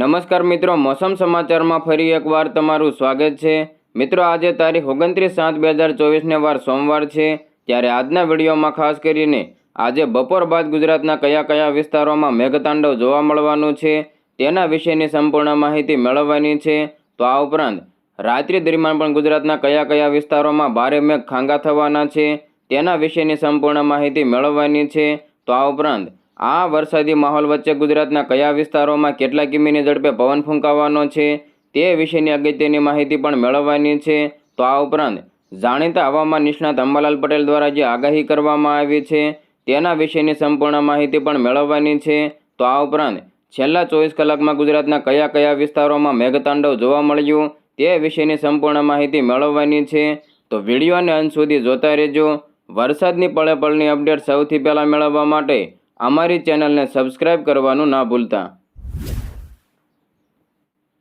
નમસ્કાર મિત્રો, મોસમ સમાચારમાં ફરી એકવાર તમારું સ્વાગત છે. મિત્રો, આજે તારીખ ઓગણત્રીસ સાત બે હજાર ચોવીસને વાર સોમવાર છે. ત્યારે આજના વિડીયોમાં ખાસ કરીને આજે બપોર બાદ ગુજરાતના કયા કયા વિસ્તારોમાં મેઘતાંડવ જોવા મળવાનું છે, તેના વિશેની સંપૂર્ણ માહિતી મેળવવાની છે. તો આ ઉપરાંત રાત્રિ દરમિયાન પણ ગુજરાતના કયા કયા વિસ્તારોમાં ભારે મેઘ ખાંગા થવાના છે, તેના વિશેની સંપૂર્ણ માહિતી મેળવવાની છે. તો આ ઉપરાંત આ વરસાદી માહોલ વચ્ચે ગુજરાતના કયા વિસ્તારોમાં કેટલા કિમીની ઝડપે પવન ફૂંકાવાનો છે તે વિશેની અગત્યની માહિતી પણ મેળવવાની છે. તો આ ઉપરાંત જાણીતા હવામાન નિષ્ણાત અંબાલાલ પટેલ દ્વારા જે આગાહી કરવામાં આવી છે તેના વિશેની સંપૂર્ણ માહિતી પણ મેળવવાની છે. તો આ ઉપરાંત છેલ્લા ચોવીસ કલાકમાં ગુજરાતના કયા કયા વિસ્તારોમાં મેઘતાંડવ જોવા મળ્યું તે વિશેની સંપૂર્ણ માહિતી મેળવવાની છે. તો વિડીયોને અંત સુધી જોતા રહેજો. વરસાદની પળે પળની અપડેટ સૌથી પહેલાં મેળવવા માટે અમારી ચેનલને સબસ્ક્રાઇબ કરવાનું ના ભૂલતા.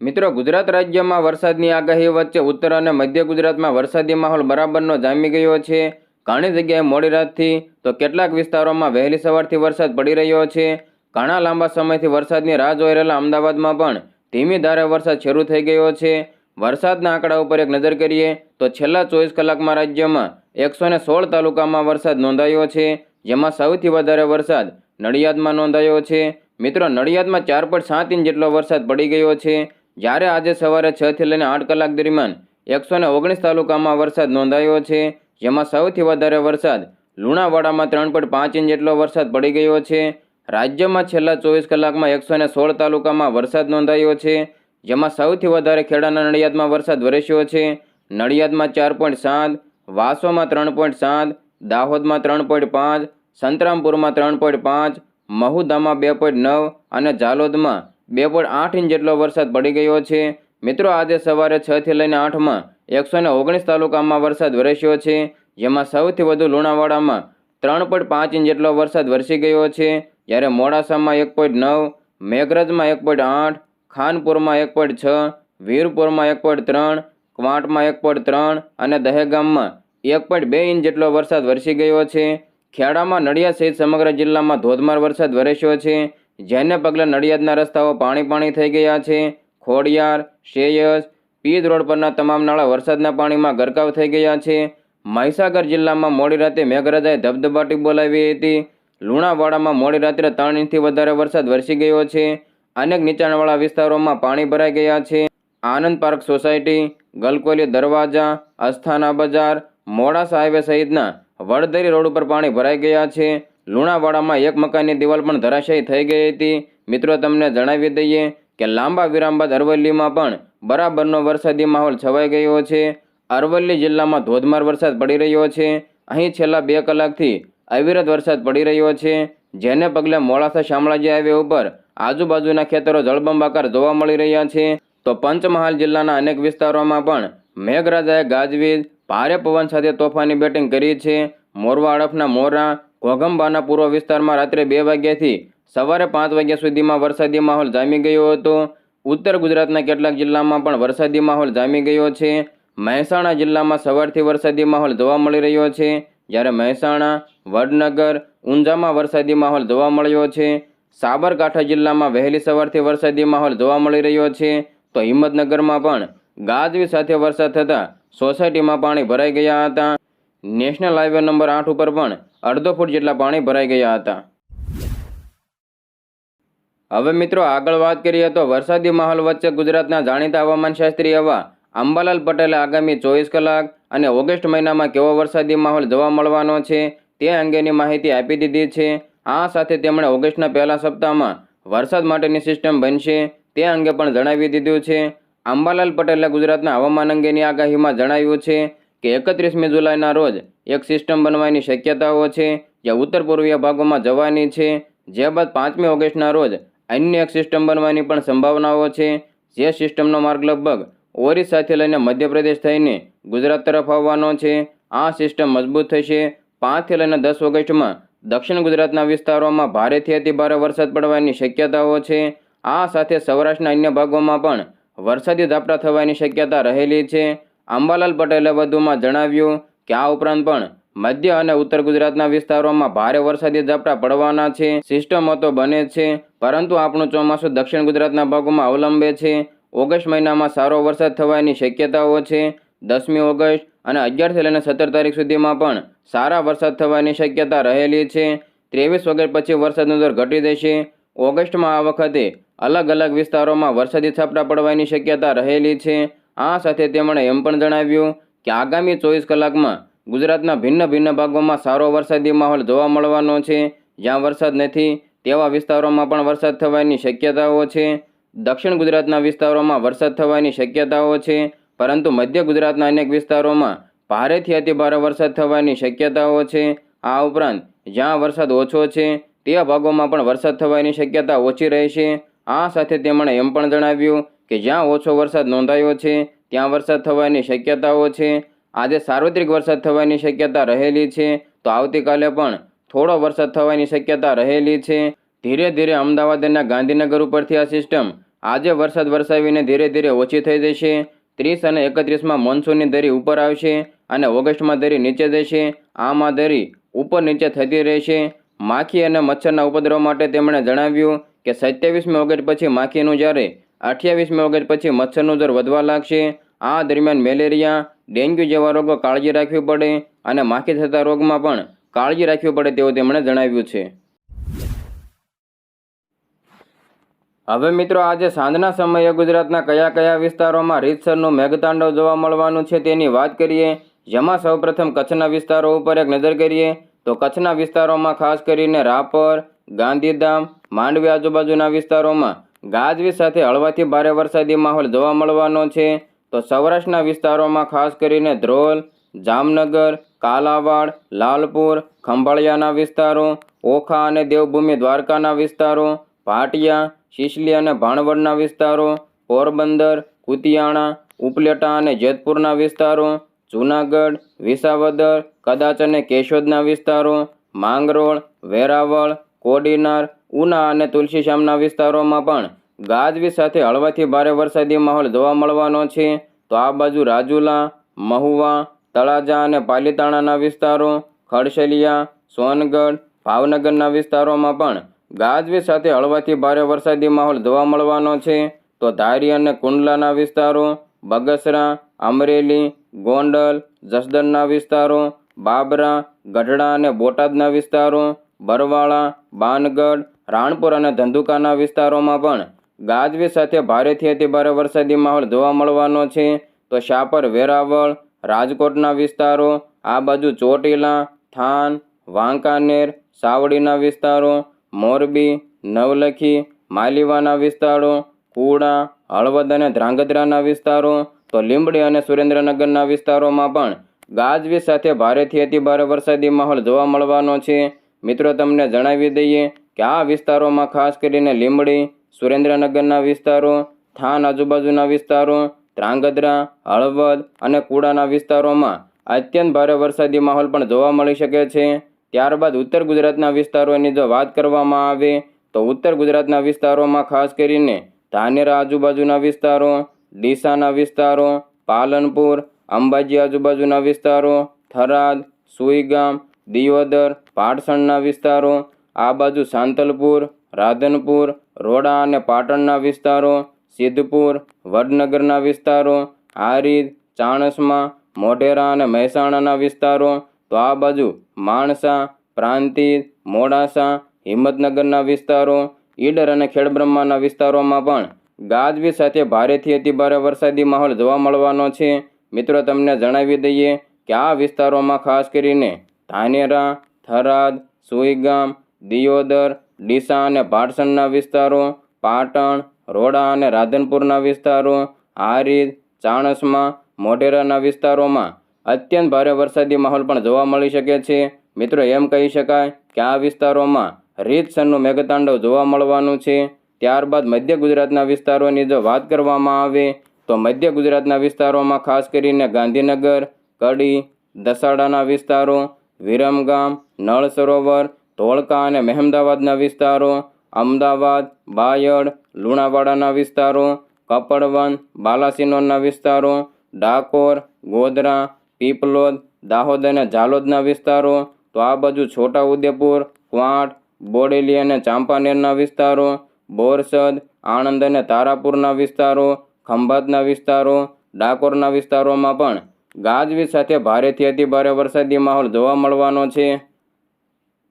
મિત્રો, ગુજરાત રાજ્યમાં વરસાદની આગાહી વચ્ચે ઉત્તર અને મધ્ય ગુજરાતમાં વરસાદી માહોલ બરાબરનો જામી ગયો છે. ઘણી જગ્યાએ મોડી રાતથી તો કેટલાક વિસ્તારોમાં વહેલી સવારથી વરસાદ પડી રહ્યો છે. ઘણા લાંબા સમયથી વરસાદની રાહ જોઈ રહેલા અમદાવાદમાં પણ ધીમી ધારે વરસાદ શરૂ થઈ ગયો છે. વરસાદના આંકડા ઉપર એક નજર કરીએ તો છેલ્લા ચોવીસ કલાકમાં રાજ્યમાં એકસો સોળ તાલુકામાં વરસાદ નોંધાયો છે. જેમાં સૌથી વધારે વરસાદ નડિયાદમાં નોંધાયો છે. મિત્રો, નડિયાદમાં ચાર પોઈન્ટ સાત ઇંચ જેટલો વરસાદ પડી ગયો છે. જ્યારે આજે સવારે છ થી લઈને આઠ કલાક દરમિયાન એકસો ઓગણીસ તાલુકામાં વરસાદ નોંધાયો છે, જેમાં સૌથી વધારે વરસાદ લુણાવાડામાં ત્રણ પોઈન્ટ પાંચ ઇંચ જેટલો વરસાદ પડી ગયો છે. રાજ્યમાં છેલ્લા ચોવીસ કલાકમાં એકસો ને સોળ તાલુકામાં વરસાદ નોંધાયો છે, જેમાં સૌથી વધારે ખેડાના નડિયાદમાં વરસાદ વરસ્યો છે. નડિયાદમાં ચાર પોઈન્ટ સાત, વાસોમાં ત્રણ પોઈન્ટ સાત દાહોદમાં ત્રણ પોઈન્ટ પાંચ, સંતરામપુરમાં ત્રણ પોઈન્ટ પાંચ, મહુદામાં બે પોઈન્ટ નવ અને ઝાલોદમાં બે પોઈન્ટ આઠ ઇંચ જેટલો વરસાદ પડી ગયો છે. મિત્રો, આજે સવારે છથી લઈને આઠમાં એકસો ને ઓગણીસ તાલુકામાં વરસાદ વરસ્યો છે. જેમાં સૌથી વધુ લુણાવાડામાં ત્રણ પોઈન્ટ પાંચ ઇંચ જેટલો વરસાદ વરસી ગયો છે. જ્યારે મોડાસામાં એક પોઈન્ટ નવ, મેઘરજમાં એક પોઈન્ટ આઠ, ખાનપુરમાં એક પોઈન્ટ છ, વીરપુરમાં એક પોઈન્ટ ત્રણ, ક્વાંટમાં એક પોઈન્ટ ત્રણ અને દહેગામમાં એક પોઈન્ટ બે ઇંચ જેટલો વરસાદ વરસી ગયો છે. ખેડામાં નડિયાદ સહિત સમગ્ર જિલ્લામાં ધોધમાર વરસાદ વરસ્યો છે. જેને પગલે નડિયાદના રસ્તાઓ પાણી પાણી થઈ ગયા છે. ખોડિયાર શ્રેયસ પીજ રોડ પરના તમામ નાળા વરસાદના પાણીમાં ગરકાવ થઈ ગયા છે. મહીસાગર જિલ્લામાં મોડી રાતે મેઘરાજાએ ધબધબાટી બોલાવી હતી. લુણાવાડામાં મોડી રાત્રે ત્રણ ઇંચથી વધારે વરસાદ વરસી ગયો છે. અનેક નીચાણવાળા વિસ્તારોમાં પાણી ભરાઈ ગયા છે. આનંદ પાર્ક સોસાયટી, ગલકોલી દરવાજા, અસ્થાના બજાર મોડાસા હાઈવે સહિતના વડદરી રોડ ઉપર પાણી ભરાઈ ગયા છે. લુણાવાડામાં એક મકાનની દિવાલ પણ ધરાશાયી થઈ ગઈ હતી. મિત્રો, તમને જણાવી દઈએ કે લાંબા વિરામ બાદ અરવલ્લીમાં પણ બરાબરનો વરસાદી માહોલ છવાઈ ગયો છે. અરવલ્લી જિલ્લામાં ધોધમાર વરસાદ પડી રહ્યો છે. અહીં છેલ્લા બે કલાકથી અવિરત વરસાદ પડી રહ્યો છે. જેને પગલે મોડાસા શામળાજી હાઈવે ઉપર આજુબાજુના ખેતરો જળબંબાકાર જોવા મળી રહ્યા છે. તો પંચમહાલ જિલ્લાના અનેક વિસ્તારોમાં પણ મેઘરાજાએ ગાજવીજ ભારે પવન સાથે તોફાની બેટિંગ કરી છે. મોરવા હડફના મોરા, ઘોઘંબાના પૂર્વ વિસ્તારમાં રાત્રે બે વાગ્યાથી સવારે પાંચ વાગ્યા સુધીમાં વરસાદી માહોલ જામી ગયો હતો. ઉત્તર ગુજરાતના કેટલાક જિલ્લામાં પણ વરસાદી માહોલ જામી ગયો છે. મહેસાણા જિલ્લામાં સવારથી વરસાદી માહોલ જોવા મળી રહ્યો છે. જ્યારે મહેસાણા, વડનગર, ઊંઝામાં વરસાદી માહોલ જોવા મળ્યો છે. સાબરકાંઠા જિલ્લામાં વહેલી સવારથી વરસાદી માહોલ જોવા મળી રહ્યો છે. તો હિંમતનગરમાં પણ ગાજવી સાથે વરસાદ થતાં સોસાયટીમાં પાણી ભરાઈ ગયા હતા. નેશનલ હાઈવે નંબર આઠ ઉપર પણ અડધો ફૂટ જેટલા પાણી ભરાઈ ગયા હતા. હવે મિત્રો આગળ વાત કરીએ તો વરસાદી માહોલ વચ્ચે ગુજરાતના જાણીતા હવામાનશાસ્ત્રી એવા અંબાલાલ પટેલે આગામી ચોવીસ કલાક અને ઓગસ્ટ મહિનામાં કેવો વરસાદી માહોલ જોવા મળવાનો છે તે અંગેની માહિતી આપી દીધી છે. આ સાથે તેમણે ઓગસ્ટના પહેલા સપ્તાહમાં વરસાદ માટેની સિસ્ટમ બનશે તે અંગે પણ જણાવી દીધું છે. અંબાલાલ પટેલે ગુજરાતના હવામાન અંગેની આગાહીમાં જણાવ્યું છે કે એકત્રીસમી જુલાઈના રોજ એક સિસ્ટમ બનવાની શક્યતાઓ છે, જે ઉત્તર પૂર્વીય ભાગોમાં જવાની છે. જે બાદ પાંચમી ઓગસ્ટના રોજ અન્ય એક સિસ્ટમ બનવાની પણ સંભાવનાઓ છે. જે સિસ્ટમનો માર્ગ લગભગ ઓરિસ્સાથી લઈને મધ્યપ્રદેશ થઈને ગુજરાત તરફ આવવાનો છે. આ સિસ્ટમ મજબૂત થશે. પાંચથી લઈને દસ ઓગસ્ટમાં દક્ષિણ ગુજરાતના વિસ્તારોમાં ભારેથી અતિ ભારે વરસાદ પડવાની શક્યતાઓ છે. આ સાથે સૌરાષ્ટ્રના અન્ય ભાગોમાં પણ વરસાદી ઝાપટા થવાની શક્યતા રહેલી છે. અંબાલાલ પટેલે વધુમાં જણાવ્યું કે આ ઉપરાંત પણ મધ્ય અને ઉત્તર ગુજરાતના વિસ્તારોમાં ભારે વરસાદી ઝાપટા પડવાના છે. સિસ્ટમો તો બને છે, પરંતુ આપણું ચોમાસું દક્ષિણ ગુજરાતના ભાગોમાં અવલંબે છે. ઓગસ્ટ મહિનામાં સારો વરસાદ થવાની શક્યતાઓ છે. દસમી ઓગસ્ટ અને અગિયારથી લઈને સત્તર તારીખ સુધીમાં પણ સારા વરસાદ થવાની શક્યતા રહેલી છે. ત્રેવીસ ઓગસ્ટ પછી વરસાદનો દર ઘટી જશે. ઓગસ્ટમાં આ વખતે અલગ અલગ વિસ્તારોમાં વરસાદી છાપટા પડવાની શક્યતા રહેલી છે. આ સાથે તેમણે એમ પણ જણાવ્યું કે આગામી ચોવીસ કલાકમાં ગુજરાતના ભિન્ન ભિન્ન ભાગોમાં સારો વરસાદી માહોલ જોવા મળવાનો છે. જ્યાં વરસાદ નથી, તેવા વિસ્તારોમાં પણ વરસાદ થવાની શક્યતાઓ છે. દક્ષિણ ગુજરાતના વિસ્તારોમાં વરસાદ થવાની શક્યતાઓ છે, પરંતુ મધ્ય ગુજરાતના અનેક વિસ્તારોમાં ભારેથી અતિભારે વરસાદ થવાની શક્યતાઓ છે. આ ઉપરાંત, જ્યાં વરસાદ ઓછો છે તે ભાગોમાં પણ વરસાદ થવાની શક્યતા ઓછી રહેશે. આ સાથે તેમણે એમ પણ જણાવ્યું કે જ્યાં ઓછો વરસાદ નોંધાયો છે, ત્યાં વરસાદ થવાની શક્યતાઓ છે. આજે સાર્વત્રિક વરસાદ થવાની શક્યતા રહેલી છે, તો આવતીકાલે પણ થોડો વરસાદ થવાની શક્યતા રહેલી છે. ધીરે ધીરે અમદાવાદ અને ગાંધીનગર ઉપરથી આ સિસ્ટમ આજે વરસાદ વરસાવીને ધીરે ધીરે ઓછી થઈ જશે. ત્રીસ અને એકત્રીસમાં મોન્સૂનની દરી ઉપર આવશે અને ઓગસ્ટમાં દરી નીચે જશે. આમાં દરી ઉપર નીચે થતી રહેશે. માખી અને મચ્છરના ઉપદ્રવ માટે તેમણે જણાવ્યું કે સત્યાવીસમી ઓગસ્ટ પછી માખીનું જ્યારે, અઠ્યાવીસમી ઓગસ્ટ પછી મચ્છરનું દર વધવા લાગશે, આ દરમિયાન મેલેરિયા, ડેન્ગ્યુ જેવા રોગો કાળજી રાખવી પડે અને માખી થતા રોગમાં પણ કાળજી રાખવી પડે તેવું તેમણે જણાવ્યું છે. હવે મિત્રો આજે સાંજના સમયે ગુજરાતના કયા કયા વિસ્તારોમાં રીતસરનું મેઘતાંડવ જોવા મળવાનું છે તેની વાત કરીએ. જેમાં સૌપ્રથમ કચ્છના વિસ્તારો ઉપર એક નજર કરીએ તો કચ્છના વિસ્તારોમાં ખાસ કરીને રાપર, ગાંધીધામ માંડવી આજુબાજુના વિસ્તારોમાં ગાજવીજ સાથે હળવાથી ભારે વરસાદી માહોલ જોવા મળવાનો છે. તો સૌરાષ્ટ્રના વિસ્તારોમાં ખાસ કરીને ધ્રોલ, જામનગર, કાલાવાડ, લાલપુર, ખંભાળિયાના વિસ્તારો, ઓખા અને દેવભૂમિ દ્વારકાના વિસ્તારો, ભાટિયા, શિશલી અને ભાણવડના વિસ્તારો, પોરબંદર, કુતિયાણા, ઉપલેટા અને જેતપુરના વિસ્તારો, જૂનાગઢ, વિસાવદર, કદાચ અને કેશોદના વિસ્તારો, માંગરોળ, વેરાવળ, કોડીનાર ઉના અને તુલસીશ્યામના વિસ્તારોમાં પણ ગાજવીજ સાથે હળવાથી ભારે વરસાદી માહોલ જોવા મળવાનો છે. તો આ બાજુ રાજુલા, મહુવા, તળાજા અને પાલીતાણાના વિસ્તારો, ખડશલિયા, સોનગઢ, ભાવનગરના વિસ્તારોમાં પણ ગાજવીજ સાથે હળવાથી ભારે વરસાદી માહોલ જોવા મળવાનો છે. તો ધારી અને કુંડલાના વિસ્તારો, બગસરા, અમરેલી, ગોંડલ, જસદણના વિસ્તારો, બાબરા, ગઢડા અને બોટાદના વિસ્તારો, બરવાળા, બાનગઢ રાણપુર અને ધંધુકાના વિસ્તારોમાં પણ ગાજવીજ સાથે ભારેથી અતિભારે વરસાદી માહોલ જોવા મળવાનો છે. તો શાપર, વેરાવળ, રાજકોટના વિસ્તારો, આ બાજુ ચોટીલા, થાન, વાંકાનેર, સાવડીના વિસ્તારો, મોરબી, નવલખી, માલીવાના વિસ્તારો, કુડા, હળવદ અને ધ્રાંગધ્રાના વિસ્તારો, તો લીંબડી અને સુરેન્દ્રનગરના વિસ્તારોમાં પણ ગાજવીજ સાથે ભારેથી અતિભારે વરસાદી માહોલ જોવા મળવાનો છે. મિત્રો, તમને જણાવી દઈએ કે આ વિસ્તારોમાં ખાસ કરીને લીંબડી, સુરેન્દ્રનગરના વિસ્તારો, થાન આજુબાજુના વિસ્તારો, ત્રાંગધ્રા, હળવદ અને કુડાના વિસ્તારોમાં અત્યંત ભારે વરસાદી માહોલ પણ જોવા મળી શકે છે. ત્યારબાદ ઉત્તર ગુજરાતના વિસ્તારોની જો વાત કરવામાં આવે, તો ઉત્તર ગુજરાતના વિસ્તારોમાં ખાસ કરીને ધાનેરા આજુબાજુના વિસ્તારો, ડીસાના વિસ્તારો, પાલનપુર, અંબાજી આજુબાજુના વિસ્તારો, થરાદ, સુઈગામ, દિયોદર, પાટસણના વિસ્તારો આ બાજુ સાંતલપુર રાધનપુર, રોડા અને પાટણના વિસ્તારો, સિદ્ધપુર, વડનગરના વિસ્તારો હારીજ ચાણસમા, મોઢેરા અને મહેસાણાના વિસ્તારો. તો આ બાજુ માણસા, પ્રાંતિજ, મોડાસા, હિંમતનગરના વિસ્તારો, ઈડર અને ખેડબ્રહ્માના વિસ્તારોમાં પણ ગાજવી સાથે ભારેથી અતિભારે વરસાદી માહોલ જોવા મળવાનો છે. મિત્રો, તમને જણાવી દઈએ કે આ વિસ્તારોમાં ખાસ કરીને ધાનેરા, થરાદ, સુઈગામ દિયોદર, ડીસા અને ભાટસણના વિસ્તારો, પાટણ, રોડા અને રાધનપુરના વિસ્તારો, હારીજ, ચાણસમાં, મોઢેરાના વિસ્તારોમાં અત્યંત ભારે વરસાદી માહોલ પણ જોવા મળી શકે છે. મિત્રો, એમ કહી શકાય કે આ વિસ્તારોમાં રીતસરનું મેઘતાંડવ જોવા મળવાનું છે. ત્યારબાદ મધ્ય ગુજરાતના વિસ્તારોની જો વાત કરવામાં આવે, તો મધ્ય ગુજરાતના વિસ્તારોમાં ખાસ કરીને ગાંધીનગર, કડી, દસાડાના વિસ્તારો, વિરમગામ, નળ સરોવર ધોળકા અને મહેમદાવાદના વિસ્તારો, અમદાવાદ બાયડ લુણાવાડાના વિસ્તારો કપડવન બાલાસિનોરના વિસ્તારો, ડાકોર, ગોધરા, પીપલોદ, દાહોદ અને ઝાલોદના વિસ્તારો, તો આ બાજુ છોટાઉદેપુર ક્વાંટ, બોડેલી અને ચાંપાનેરના વિસ્તારો, બોરસદ, આણંદ અને તારાપુરના વિસ્તારો, ખંભાતના વિસ્તારો, ડાકોરના વિસ્તારોમાં પણ ગાજવીજ સાથે ભારેથી અતિભારે વરસાદી માહોલ જોવા મળવાનો છે.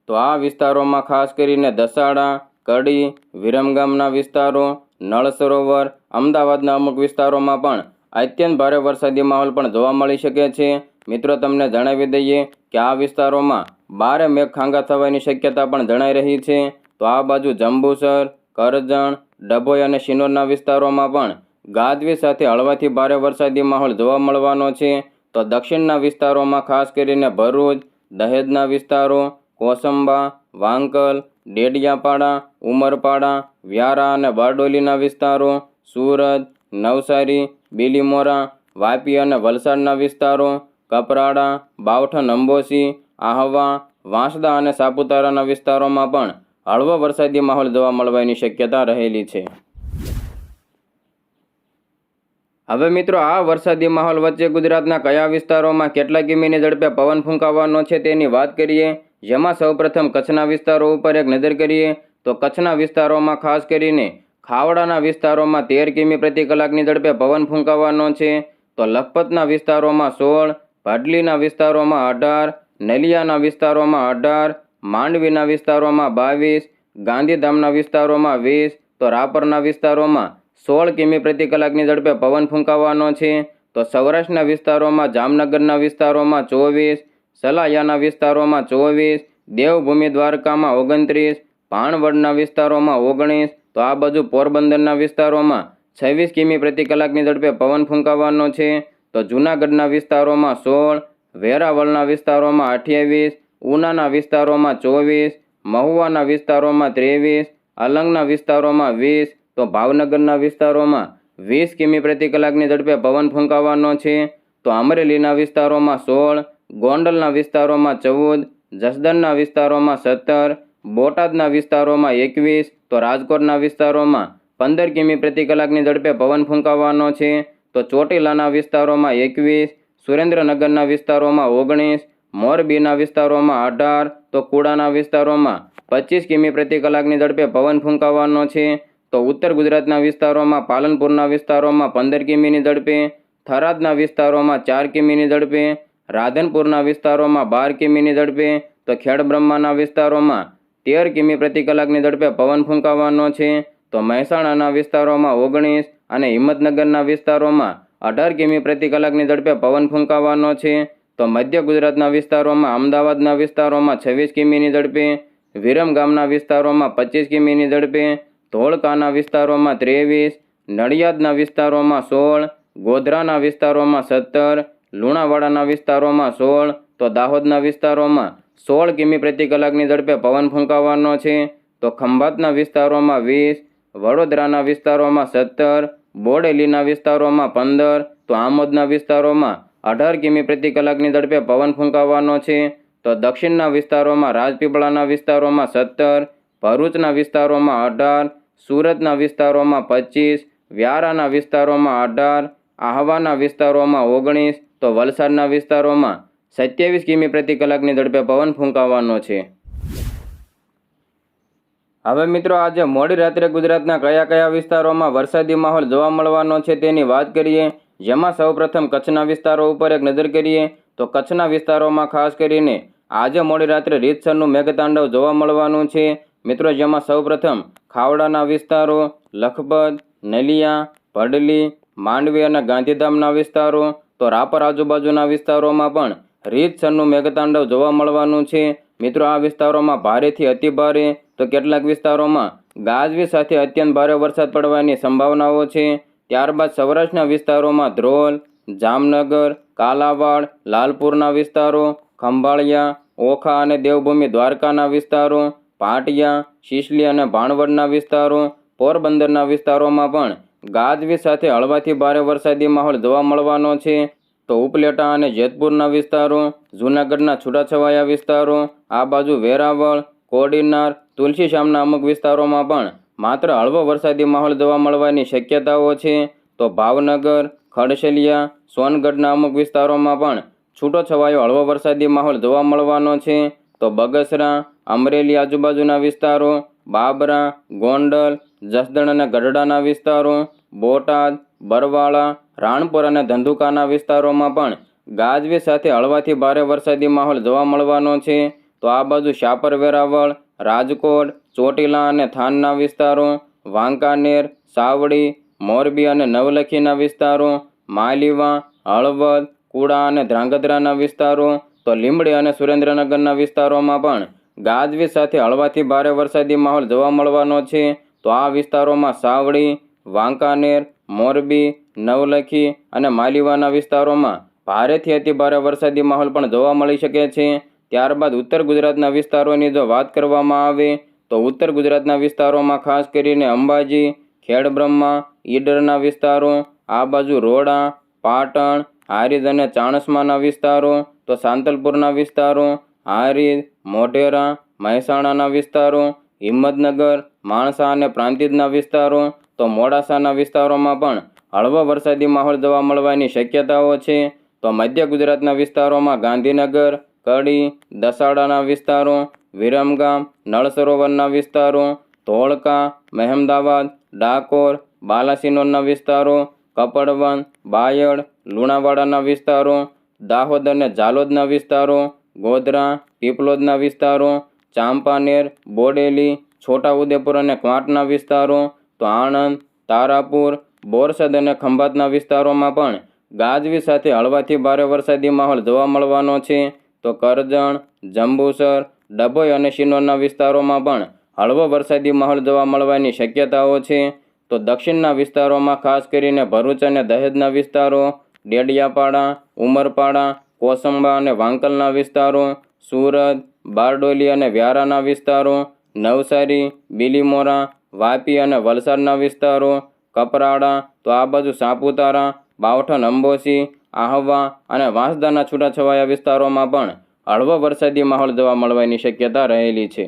તો આ વિસ્તારોમાં ખાસ કરીને દસાડા, કડી વિરમગામના વિસ્તારો, નળ સરોવર, અમદાવાદના અમુક વિસ્તારોમાં પણ અત્યંત ભારે વરસાદી માહોલ પણ જોવા મળી શકે છે. મિત્રો, તમને જણાવી દઈએ કે આ વિસ્તારોમાં બારે મેઘ ખાંગા થવાની શક્યતા પણ જણાઈ રહી છે. તો આ બાજુ જંબુસર, કરજણ, ડભોઈ અને શિનોરના વિસ્તારોમાં પણ ગાજવી સાથે હળવાથી ભારે વરસાદી માહોલ જોવા મળવાનો છે. તો દક્ષિણના વિસ્તારોમાં ખાસ કરીને ભરૂચ, દહેજના વિસ્તારો કોસંબા, વાંકલ, ડેડિયાપાડા, ઉમરપાડા, વ્યારા અને બારડોલીના વિસ્તારો, સુરત, નવસારી, બીલીમોરા, વાપી અને વલસાડના વિસ્તારો, કપરાડા બાવઠન અંબોસી આહવા, વાંસદા અને સાપુતારાના વિસ્તારોમાં પણ હળવો વરસાદી માહોલ જોવા મળવાની શક્યતા રહેલી છે. હવે મિત્રો, આ વરસાદી માહોલ વચ્ચે ગુજરાતના કયા વિસ્તારોમાં કેટલા કિમીની ઝડપે પવન ફૂંકાવાનો છે તેની વાત કરીએ. જેમાં સૌપ્રથમ કચ્છના વિસ્તારો ઉપર એક નજર કરીએ, તો કચ્છના વિસ્તારોમાં ખાસ કરીને ખાવડાના વિસ્તારોમાં તેર કિમી પ્રતિ કલાકની ઝડપે પવન ફૂંકાવાનો છે. તો લખપતના વિસ્તારોમાં સોળ, ભાડલીના વિસ્તારોમાં અઢાર, નલિયાના વિસ્તારોમાં અઢાર, માંડવીના વિસ્તારોમાં બાવીસ, ગાંધીધામના વિસ્તારોમાં વીસ, તો રાપરના વિસ્તારોમાં સોળ કિમી પ્રતિ કલાકની ઝડપે પવન ફૂંકાવાનો છે. તો સૌરાષ્ટ્રના વિસ્તારોમાં જામનગરના વિસ્તારોમાં ચોવીસ સલાયાના વિસ્તારોમાં ચોવીસ, દેવભૂમિ દ્વારકામાં ઓગણત્રીસ ભાણવડના વિસ્તારોમાં ઓગણીસ, તો આ બાજુ પોરબંદરના વિસ્તારોમાં છવ્વીસ કિમી પ્રતિ કલાકની ઝડપે પવન ફૂંકાવાનો છે. તો જૂનાગઢના વિસ્તારોમાં સોળ, વેરાવળના વિસ્તારોમાં અઠ્યાવીસ, ઉનાના વિસ્તારોમાં ચોવીસ, મહુવાના વિસ્તારોમાં ત્રેવીસ અલંગના વિસ્તારોમાં વીસ, તો ભાવનગરના વિસ્તારોમાં વીસ કિમી પ્રતિ કલાકની ઝડપે પવન ફૂંકાવાનો છે. તો અમરેલીના વિસ્તારોમાં સોળ ગોંડલના વિસ્તારોમાં ચૌદ, જસદણના વિસ્તારોમાં સત્તર, બોટાદના વિસ્તારોમાં એકવીસ, તો રાજકોટના વિસ્તારોમાં પંદર કિમી પ્રતિ કલાકની ઝડપે પવન ફૂંકાવાનો છે. તો ચોટીલાના વિસ્તારોમાં એકવીસ, સુરેન્દ્રનગરના વિસ્તારોમાં ઓગણીસ, મોરબીના વિસ્તારોમાં અઢાર, તો કુડાના વિસ્તારોમાં પચીસ કિમી પ્રતિ કલાકની ઝડપે પવન ફૂંકાવાનો છે. તો ઉત્તર ગુજરાતના વિસ્તારોમાં પાલનપુરના વિસ્તારોમાં પંદર કિમીની ઝડપે, થરાદના વિસ્તારોમાં ચાર કિમીની ઝડપે રાધનપુરના વિસ્તારોમાં બાર કિમીની ઝડપે, તો ખેડબ્રહ્માના વિસ્તારોમાં તેર કિમી પ્રતિ કલાકની ઝડપે પવન ફૂંકાવાનો છે. તો મહેસાણાના વિસ્તારોમાં ઓગણીસ અને હિંમતનગરના વિસ્તારોમાં અઢાર કિમી પ્રતિ કલાકની ઝડપે પવન ફૂંકાવાનો છે. તો મધ્ય ગુજરાતના વિસ્તારોમાં, અમદાવાદના વિસ્તારોમાં છવ્વીસ કિમીની ઝડપે વિરમગામના વિસ્તારોમાં પચીસ કિમીની ઝડપે, ધોળકાના વિસ્તારોમાં ત્રેવીસ, નડિયાદના વિસ્તારોમાં સોળ, ગોધરાના વિસ્તારોમાં સત્તર લુણાવાડાના વિસ્તારોમાં સોળ, તો દાહોદના વિસ્તારોમાં સોળ કિમી પ્રતિ કલાકની ઝડપે પવન ફૂંકાવાનો છે. તો ખંભાતના વિસ્તારોમાં વીસ, વડોદરાના વિસ્તારોમાં સત્તર, બોડેલીના વિસ્તારોમાં પંદર, તો આમોદના વિસ્તારોમાં અઢાર કિમી પ્રતિ કલાકની ઝડપે પવન ફૂંકાવાનો છે. તો દક્ષિણના વિસ્તારોમાં રાજપીપળાના વિસ્તારોમાં સત્તર, ભરૂચના વિસ્તારોમાં અઢાર, સુરતના વિસ્તારોમાં પચીસ, વ્યારાના વિસ્તારોમાં અઢાર, આહવાના વિસ્તારોમાં ઓગણીસ તો વલસાડના વિસ્તારોમાં સત્યાવીસ કિમી પ્રતિ કલાકની ઝડપે પવન ફૂંકાવાનો છે. હવે મિત્રો આજે મોડી રાત્રે ગુજરાતના કયા કયા વિસ્તારોમાં વરસાદી માહોલ જોવા મળવાનો છે તેની વાત કરીએ. જેમાં સૌપ્રથમ કચ્છના વિસ્તારો ઉપર એક નજર કરીએ તો કચ્છના વિસ્તારોમાં ખાસ કરીને આજે મોડી રાત્રે રીતસરનું મેઘતાંડવ જોવા મળવાનું છે. મિત્રો જેમાં સૌપ્રથમ ખાવડાના વિસ્તારો, લખપત, નલિયા, પડલી, માંડવી અને ગાંધીધામના વિસ્તારો તો રાપર આજુબાજુના વિસ્તારોમાં પણ રીતસરનું મેઘતાંડવ જોવા મળવાનું છે. મિત્રો, આ વિસ્તારોમાં ભારેથી અતિભારે તો કેટલાક વિસ્તારોમાં ગાજવી સાથે અત્યંત ભારે વરસાદ પડવાની સંભાવનાઓ છે. ત્યારબાદ સૌરાષ્ટ્રના વિસ્તારોમાં ધ્રોલ, જામનગર, કાલાવાડ, લાલપુરના વિસ્તારો, ખંભાળિયા, ઓખા અને દેવભૂમિ દ્વારકાના વિસ્તારો, પાટિયા, શિશલી અને ભાણવડના વિસ્તારો, પોરબંદરના વિસ્તારોમાં પણ ગાજવીજ સાથે હળવાથી ભારે વરસાદી માહોલ જોવા મળવાનો છે. તો ઉપલેટા અને જેતપુરના વિસ્તારો, જૂનાગઢના છૂટાછવાયા વિસ્તારો, આ બાજુ વેરાવળ, કોડીનાર, તુલસીશ્યામના અમુક વિસ્તારોમાં પણ માત્ર હળવો વરસાદી માહોલ જોવા મળવાની શક્યતાઓ છે. તો ભાવનગર, ખડશલિયા, સોનગઢના અમુક વિસ્તારોમાં પણ છૂટો છવાયો હળવો વરસાદી માહોલ જોવા મળવાનો છે. તો બગસરા, અમરેલી આજુબાજુના વિસ્તારો, બાબરા, ગોંડલ જસદણ અને ગઢડાના વિસ્તારો, બોટાદ, બરવાળા, રાણપુર અને ધંધુકાના વિસ્તારોમાં પણ ગાજવી સાથે હળવાથી ભારે વરસાદી માહોલ જોવા મળવાનો છે. તો આ બાજુ શાપર, વેરાવળ, રાજકોટ, ચોટીલા અને થાનના વિસ્તારો, વાંકાનેર, સાવડી, મોરબી અને નવલખીના વિસ્તારો, માલીવા, હળવદ, કુડા અને ધ્રાંગધ્રાના વિસ્તારો, તો લીંબડી અને સુરેન્દ્રનગરના વિસ્તારોમાં પણ ગાજવી સાથે હળવાથી ભારે વરસાદી માહોલ જોવા મળવાનો છે. તો આ વિસ્તારોમાં સાવડી, વાંકાનેર, મોરબી, નવલખી અને માલીવાના વિસ્તારોમાં ભારેથી અતિ ભારે વરસાદી માહોલ પણ જોવા મળી શકે છે. ત્યારબાદ ઉત્તર ગુજરાતના વિસ્તારોની જો વાત કરવામાં આવે, તો ઉત્તર ગુજરાતના વિસ્તારોમાં ખાસ કરીને અંબાજી, ખેડબ્રહ્મા, ઈડરના વિસ્તારો, આ બાજુ રોડા, પાટણ, હારીજ અને ચાણસમાના વિસ્તારો, તો સાંતલપુરના વિસ્તારો, હારીજ, મોઢેરા, મહેસાણાના વિસ્તારો, હિંમતનગર માણસા અને પ્રાંતિજના વિસ્તારો, તો મોડાસાના વિસ્તારોમાં પણ હળવો વરસાદી માહોલ જોવા મળવાની શક્યતાઓ છે. તો મધ્ય ગુજરાતના વિસ્તારોમાં ગાંધીનગર, કડી, દસાડાના વિસ્તારો, વિરમગામ નળ સરોવરના વિસ્તારો, ધોળકા, મહેમદાવાદ, ડાકોર, બાલાસિનોરના વિસ્તારો કપડવન બાયડ, લુણાવાડાના વિસ્તારો, દાહોદ અને ઝાલોદના વિસ્તારો, ગોધરા, પીપલોદના વિસ્તારો, ચાંપાનેર, બોડેલી છોટાઉદેપુર અને ક્વાંટના વિસ્તારો તો આણંદ તારાપુર, બોરસદ અને ખંભાતના વિસ્તારોમાં પણ ગાજવી સાથે હળવાથી ભારે વરસાદી માહોલ જોવા મળવાનો છે. તો કરજણ, જંબુસર, ડભોઈ અને શિનોરના વિસ્તારોમાં પણ હળવો વરસાદી માહોલ જોવા મળવાની શક્યતાઓ છે. તો દક્ષિણના વિસ્તારોમાં ખાસ કરીને ભરૂચ અને દહેજના વિસ્તારો, ડેડિયાપાડા, ઉમરપાડા, કોસંબા અને વાંકલના વિસ્તારો, સુરત, બારડોલી અને વ્યારાના વિસ્તારો નવસારી, બિલીમોરા, વાપી અને વલસાડના વિસ્તારો, કપરાડા તો આ બાજુ સાપુતારા, બાવઠન, અંબોસી, આહવા અને વાંસદાના છૂટાછવાયા વિસ્તારોમાં પણ હળવો વરસાદી માહોલ જોવા મળવાની શક્યતા રહેલી છે.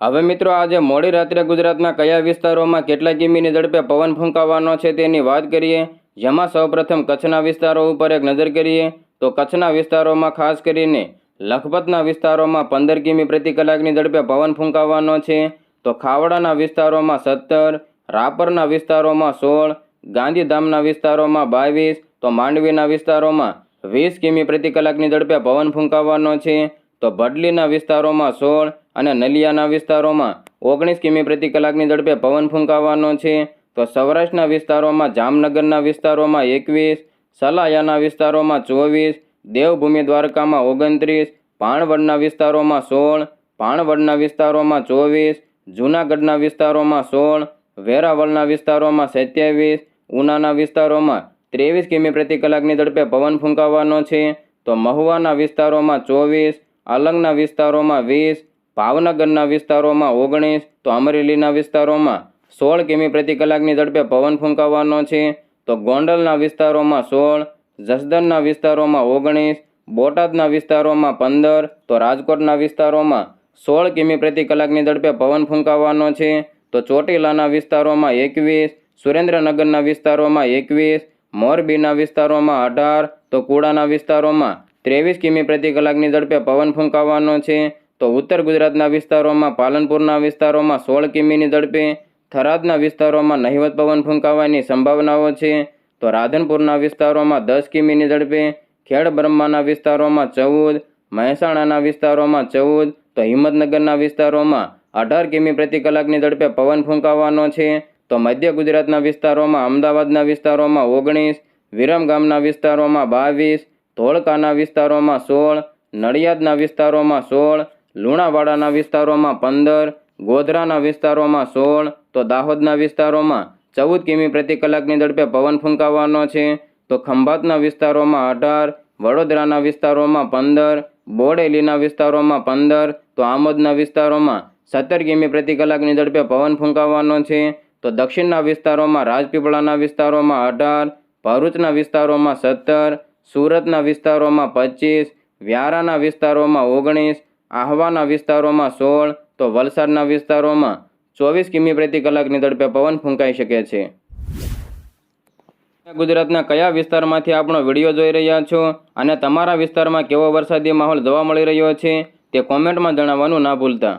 હવે મિત્રો આજે મોડી રાત્રે ગુજરાતના કયા વિસ્તારોમાં કેટલા કિમીની ઝડપે પવન ફૂંકાવાનો છે તેની વાત કરીએ. જેમાં સૌપ્રથમ કચ્છના વિસ્તારો ઉપર એક નજર કરીએ તો કચ્છના વિસ્તારોમાં ખાસ કરીને લખપતના વિસ્તારોમાં પંદર કિમી પ્રતિ કલાકની ઝડપે પવન ફૂંકાવાનો છે. તો ખાવડાના વિસ્તારોમાં સત્તર, રાપરના વિસ્તારોમાં સોળ, ગાંધીધામના વિસ્તારોમાં બાવીસ, તો માંડવીના વિસ્તારોમાં વીસ કિમી પ્રતિ કલાકની ઝડપે પવન ફૂંકાવાનો છે. તો ભડલીના વિસ્તારોમાં સોળ અને નલિયાના વિસ્તારોમાં ઓગણીસ કિમી પ્રતિ કલાકની ઝડપે પવન ફૂંકાવાનો છે. તો સૌરાષ્ટ્રના વિસ્તારોમાં જામનગરના વિસ્તારોમાં એકવીસ, સલાયાના વિસ્તારોમાં ચોવીસ દેવભૂમિ દ્વારકામાં ઓગણત્રીસ, પાણવડના વિસ્તારોમાં સોળ, પાણવડના વિસ્તારોમાં ચોવીસ, જૂનાગઢના વિસ્તારોમાં સોળ, વેરાવળના વિસ્તારોમાં સત્યાવીસ, ઉનાના વિસ્તારોમાં ત્રેવીસ કિમી પ્રતિ કલાકની ઝડપે પવન ફૂંકાવાનો છે. તો મહુવાના વિસ્તારોમાં ચોવીસ અલંગના વિસ્તારોમાં વીસ, ભાવનગરના વિસ્તારોમાં ઓગણીસ, તો અમરેલીના વિસ્તારોમાં સોળ કિમી પ્રતિ કલાકની ઝડપે પવન ફૂંકાવાનો છે. તો ગોંડલના વિસ્તારોમાં સોળ જસદણના વિસ્તારોમાં ઓગણીસ, બોટાદના વિસ્તારોમાં પંદર, તો રાજકોટના વિસ્તારોમાં સોળ કિમી પ્રતિ કલાકની ઝડપે પવન ફૂંકાવાનો છે. તો ચોટીલાના વિસ્તારોમાં એકવીસ, સુરેન્દ્રનગરના વિસ્તારોમાં એકવીસ, મોરબીના વિસ્તારોમાં અઢાર, તો કુડાના વિસ્તારોમાં ત્રેવીસ કિમી પ્રતિ કલાકની ઝડપે પવન ફૂંકાવાનો છે. તો ઉત્તર ગુજરાતના વિસ્તારોમાં પાલનપુરના વિસ્તારોમાં સોળ કિમીની ઝડપે, થરાદના વિસ્તારોમાં નહિવત પવન ફૂંકાવાની સંભાવનાઓ છે. તો રાધનપુરના વિસ્તારોમાં દસ કિમીની ઝડપે, ખેડબ્રહ્માના વિસ્તારોમાં ચૌદ, મહેસાણાના વિસ્તારોમાં ચૌદ, તો હિંમતનગરના વિસ્તારોમાં અઢાર કિમી પ્રતિ કલાકની ઝડપે પવન ફૂંકાવાનો છે. તો મધ્ય ગુજરાતના વિસ્તારોમાં, અમદાવાદના વિસ્તારોમાં ઓગણીસ વિરમગામના વિસ્તારોમાં બાવીસ, ધોળકાના વિસ્તારોમાં સોળ, નડિયાદના વિસ્તારોમાં સોળ, લુણાવાડાના વિસ્તારોમાં પંદર, ગોધરાના વિસ્તારોમાં સોળ, તો દાહોદના વિસ્તારોમાં ચૌદ કિમી પ્રતિ કલાકની ઝડપે પવન ફૂંકાવાનો છે. તો ખંભાતના વિસ્તારોમાં અઢાર, વડોદરાના વિસ્તારોમાં પંદર, બોડેલીના વિસ્તારોમાં પંદર, તો આમોદના વિસ્તારોમાં સત્તર કિમી પ્રતિ કલાકની ઝડપે પવન ફૂંકાવાનો છે. તો દક્ષિણના વિસ્તારોમાં રાજપીપળાના વિસ્તારોમાં અઢાર, ભરૂચના વિસ્તારોમાં સત્તર, સુરતના વિસ્તારોમાં પચીસ, વ્યારાના વિસ્તારોમાં ઓગણીસ, આહવાના વિસ્તારોમાં સોળ, તો વલસાડના વિસ્તારોમાં ચોવીસ કિમી પ્રતિ કલાકની ઝડપે પવન ફૂંકાઈ શકે છે. ગુજરાતના કયા વિસ્તારમાંથી આપણો વીડિયો જોઈ રહ્યા છો અને તમારા વિસ્તારમાં કેવો વરસાદી માહોલ જોવા મળી રહ્યો છે તે કોમેન્ટમાં જણાવવાનું ના ભૂલતા.